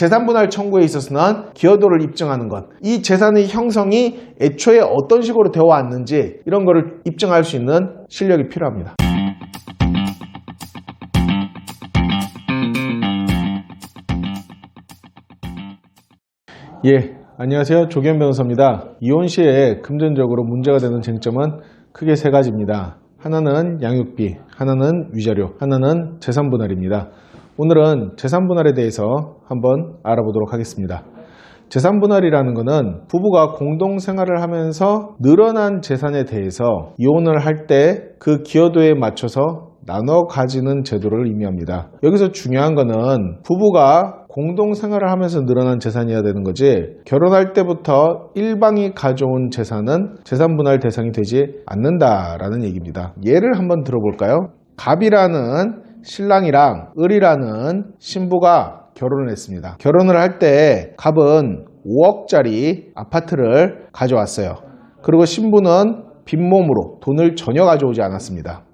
재산 분할 청구에 있어서는 기여도를 입증하는 것, 이 재산의 형성이 애초에 어떤 식으로 되어 왔는지 이런 거를 입증할 수 있는 실력이 필요합니다. 예, 안녕하세요. 조기현 변호사입니다. 이혼 시에 금전적으로 문제가 되는 쟁점은 크게 세 가지입니다. 하나는 양육비, 하나는 위자료, 하나는 재산 분할입니다. 오늘은 재산분할에 대해서 한번 알아보도록 하겠습니다. 재산분할이라는 것은 부부가 공동생활을 하면서 늘어난 재산에 대해서 이혼을 할 때 그 기여도에 맞춰서 나눠 가지는 제도를 의미합니다. 여기서 중요한 거는 부부가 공동 생활을 하면서 늘어난 재산이어야 되는 거지 결혼할 때부터 일방이 가져온 재산은 재산 분할 대상이 되지 않는다라는 얘기입니다. 예를 한번 들어볼까요? 갑이라는 신랑이랑 을이라는 신부가 결혼을 했습니다. 결혼을 할 때 갑은 5억짜리 아파트를 가져왔어요. 그리고 신부는 빈몸으로 돈을 전혀 가져오지 않았습니다.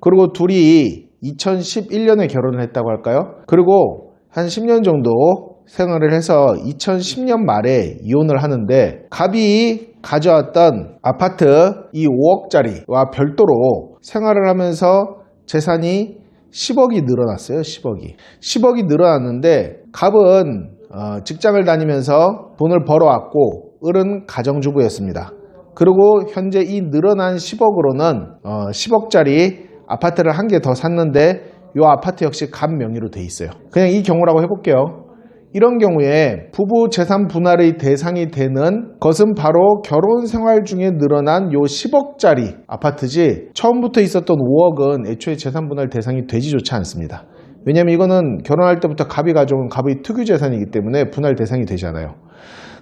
그리고 둘이 2011년에 결혼을 했다고 할까요? 그리고 한 10년 정도 생활을 해서 2010년 말에 이혼을 하는데 갑이 가져왔던 아파트 이 5억짜리와 별도로 생활을 하면서 재산이 10억이 늘어났어요. 10억이. 10억이 늘어났는데 갑은 어, 직장을 다니면서 돈을 벌어왔고 을은 가정주부였습니다. 그리고 현재 이 늘어난 10억으로는 어, 10억짜리 아파트를 한 개 더 샀는데 이 아파트 역시 갑 명의로 돼 있어요. 그냥 이 경우라고 해볼게요. 이런 경우에 부부 재산 분할의 대상이 되는 것은 바로 결혼 생활 중에 늘어난 요 10억짜리 아파트지 처음부터 있었던 5억은 애초에 재산 분할 대상이 되지조차 않습니다. 왜냐하면 이거는 결혼할 때부터 갑이 가져온 갑의 특유 재산이기 때문에 분할 대상이 되잖아요.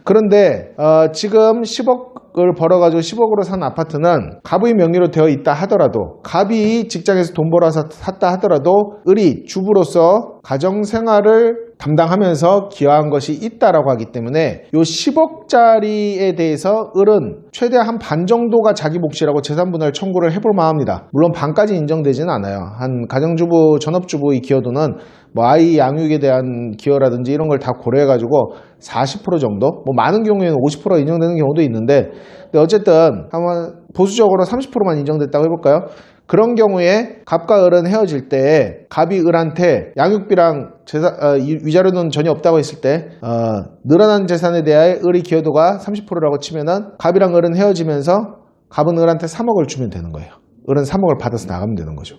그런데 어, 지금 10억을 벌어가지고 10억으로 산 아파트는 갑의 명의로 되어 있다 하더라도 갑이 직장에서 돈 벌어서 샀다 하더라도 을이 주부로서 가정 생활을 담당하면서 기여한 것이 있다라고 하기 때문에 요 10억짜리에 대해서 을은 최대 한 반 정도가 자기 몫이라고 재산분할 청구를 해볼 만합니다. 물론 반까지 인정되지는 않아요. 한 가정주부, 전업주부의 기여도는 뭐 아이 양육에 대한 기여라든지 이런 걸 다 고려해가지고 40% 정도, 뭐 많은 경우에는 50% 인정되는 경우도 있는데, 근데 어쨌든 한번 보수적으로 30%만 인정됐다고 해볼까요? 그런 경우에 갑과 을은 헤어질 때 갑이 을한테 양육비랑 재산, 어, 이- 위자료는 전혀 없다고 했을 때 어, 늘어난 재산에 대하여 을의 기여도가 30%라고 치면은 갑이랑 을은 헤어지면서 갑은 을한테 3억을 주면 되는 거예요. 을은 3억을 받아서 나가면 되는 거죠.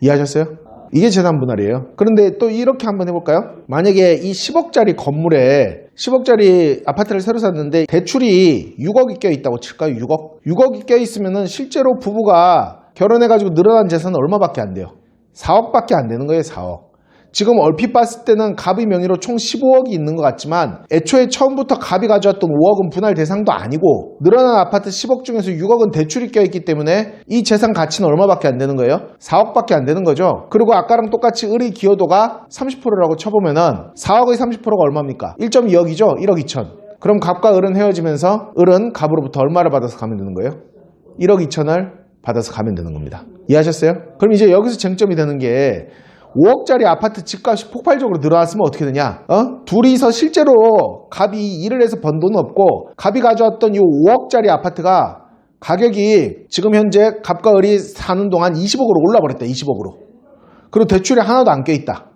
이해하셨어요? 이게 재산 분할이에요. 그런데 또 이렇게 한번 해볼까요? 만약에 이 10억짜리 건물에 10억짜리 아파트를 새로 샀는데 대출이 6억이 껴있다고 칠까요? 6억? 6억이 껴있으면은 실제로 부부가 결혼해가지고 늘어난 재산은 얼마밖에 안 돼요? 4억밖에 안 되는 거예요, 4억. 지금 얼핏 봤을 때는 갑의 명의로 총 15억이 있는 것 같지만 애초에 처음부터 갑이 가져왔던 5억은 분할 대상도 아니고 늘어난 아파트 10억 중에서 6억은 대출이 껴있기 때문에 이 재산 가치는 얼마밖에 안 되는 거예요? 4억밖에 안 되는 거죠. 그리고 아까랑 똑같이 을의 기여도가 30%라고 쳐보면 은 4억의 30%가 얼마입니까? 1.2억이죠? 1억 2천. 그럼 갑과 을은 헤어지면서 을은 갑으로부터 얼마를 받아서 가면 되는 거예요? 1억 2천을 받아서 가면 되는 겁니다. 이해하셨어요? 그럼 이제 여기서 쟁점이 되는 게 5억짜리 아파트 집값이 폭발적으로 늘어났으면 어떻게 되냐? 어? 둘이서 실제로 갑이 일을 해서 번 돈은 없고 갑이 가져왔던 이 5억짜리 아파트가 가격이 지금 현재 갑과 을이 사는 동안 20억으로 올라버렸다. 20억으로. 그리고 대출이 하나도 안 껴있다.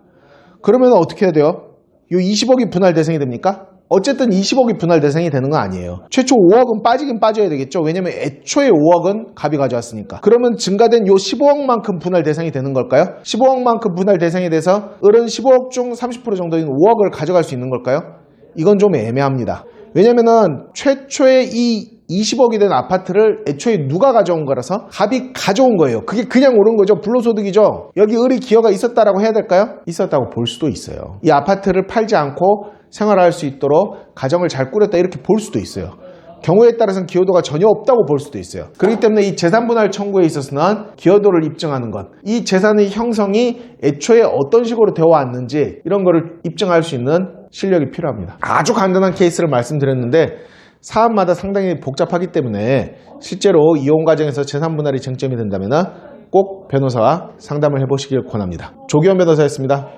그러면 어떻게 해야 돼요? 이 20억이 분할 대상이 됩니까? 어쨌든 20억이 분할 대상이 되는 건 아니에요. 최초 5억은 빠지긴 빠져야 되겠죠. 왜냐면 애초에 5억은 갑이 가져왔으니까. 그러면 증가된 요 15억만큼 분할 대상이 되는 걸까요? 15억만큼 분할 대상이 돼서 을은 15억 중 30% 정도인 5억을 가져갈 수 있는 걸까요? 이건 좀 애매합니다. 왜냐면은 최초의 이 20억이 된 아파트를 애초에 누가 가져온 거라서 갑이 가져온 거예요. 그게 그냥 오른 거죠. 불로소득이죠. 여기 을이 기여가 있었다라고 해야 될까요? 있었다고 볼 수도 있어요. 이 아파트를 팔지 않고 생활할 수 있도록 가정을 잘 꾸렸다 이렇게 볼 수도 있어요. 경우에 따라서는 기여도가 전혀 없다고 볼 수도 있어요. 그렇기 때문에 이 재산 분할 청구에 있어서는 기여도를 입증하는 것, 이 재산의 형성이 애초에 어떤 식으로 되어 왔는지 이런 거를 입증할 수 있는 실력이 필요합니다. 아주 간단한 케이스를 말씀드렸는데 사안마다 상당히 복잡하기 때문에 실제로 이혼 과정에서 재산 분할이 쟁점이 된다면 꼭 변호사와 상담을 해보시길 권합니다. 조기현 변호사였습니다.